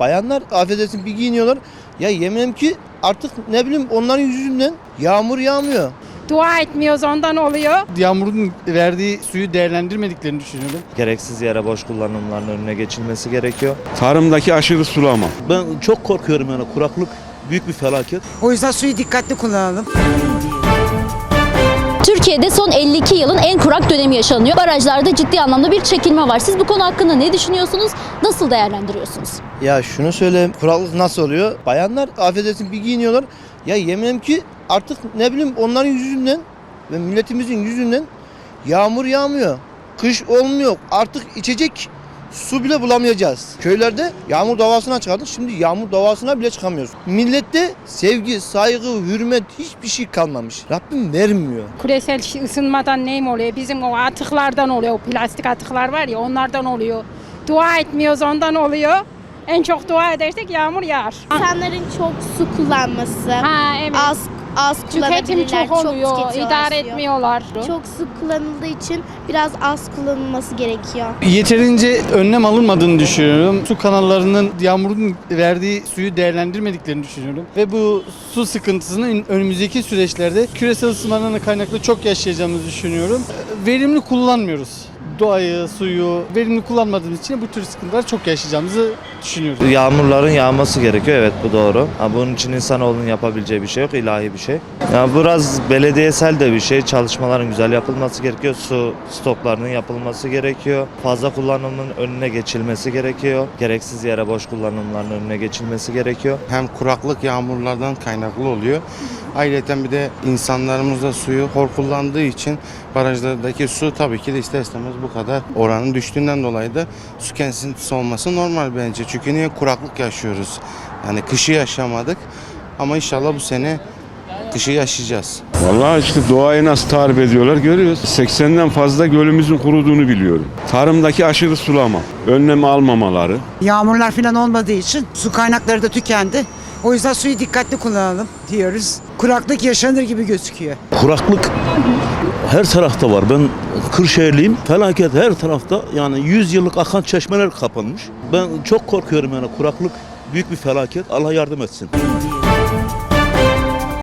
Bayanlar affedersin bir giyiniyorlar. Ya yemem ki artık ne bileyim onların yüzünden yağmur yağmıyor. Dua etmiyoruz ondan oluyor. Yağmurun verdiği suyu değerlendirmediklerini düşünüyorum. Gereksiz yere boş kullanımların önüne geçilmesi gerekiyor. Tarımdaki aşırı sulama. Ben çok korkuyorum yani kuraklık büyük bir felaket. O yüzden suyu dikkatli kullanalım. Türkiye'de son 52 yılın en kurak dönemi yaşanıyor. Barajlarda ciddi anlamda bir çekilme var. Siz bu konu hakkında ne düşünüyorsunuz? Nasıl değerlendiriyorsunuz? Ya şunu söyleyeyim kuraklık nasıl oluyor? Bayanlar affedersin bir giyiniyorlar. Ya yemem ki artık ne bileyim onların yüzünden ve milletimizin yüzünden yağmur yağmıyor. Kış olmuyor. Artık içecek su bile bulamayacağız. Köylerde yağmur davasına çıkardık. Şimdi yağmur davasına bile çıkamıyoruz. Millette sevgi, saygı, hürmet hiçbir şey kalmamış. Rabbim vermiyor. Küresel ısınmadan neyim oluyor? Bizim o atıklardan oluyor. O plastik atıklar var ya onlardan oluyor. Dua etmiyoruz ondan oluyor. En çok dua edersek yağmur yağar. İnsanların çok su kullanması, Ha evet. az az Tüketim kullanabilirler, çok oluyor. tüketiyorlar idare suyu. etmiyorlar. Çok su kullanıldığı için biraz az kullanılması gerekiyor. Yeterince önlem alınmadığını düşünüyorum. Su kanallarının yağmurun verdiği suyu değerlendirmediklerini düşünüyorum. Ve bu su sıkıntısını önümüzdeki süreçlerde küresel ısınmadan kaynaklı çok yaşayacağımızı düşünüyorum. Verimli kullanmıyoruz. Doğayı, suyu verimli kullanmadığımız için bu tür sıkıntılar çok yaşayacağımızı düşünüyorum. Yağmurların yağması gerekiyor evet bu doğru. Ha, bunun için insanoğlunun yapabileceği bir şey yok ilahi bir şey. Ya biraz belediyesel de bir şey. Çalışmaların güzel yapılması gerekiyor. Su stoklarının yapılması gerekiyor. Fazla kullanımın önüne geçilmesi gerekiyor. Gereksiz yere boş kullanımların önüne geçilmesi gerekiyor. Hem kuraklık yağmurlardan kaynaklı oluyor. Ayrıca bir de insanlarımız da suyu hor kullandığı için barajlardaki su tabii ki de ister istemez bu kadar oranın düştüğünden dolayı da su kesintisi olması normal bence. Çünkü niye kuraklık yaşıyoruz? Yani kışı yaşamadık ama inşallah bu sene kışı yaşayacağız. Vallahi işte doğayı nasıl tarif ediyorlar görüyoruz. 80'den fazla gölümüzün kuruduğunu biliyorum. Tarımdaki aşırı sulama, önlem almamaları. Yağmurlar falan olmadığı için su kaynakları da tükendi. O yüzden suyu dikkatli kullanalım diyoruz. Kuraklık yaşanır gibi gözüküyor. Kuraklık her tarafta var. Ben Kırşehirliyim. Felaket her tarafta. Yani 100 yıllık akan çeşmeler kapanmış. Ben çok korkuyorum yani kuraklık büyük bir felaket. Allah yardım etsin.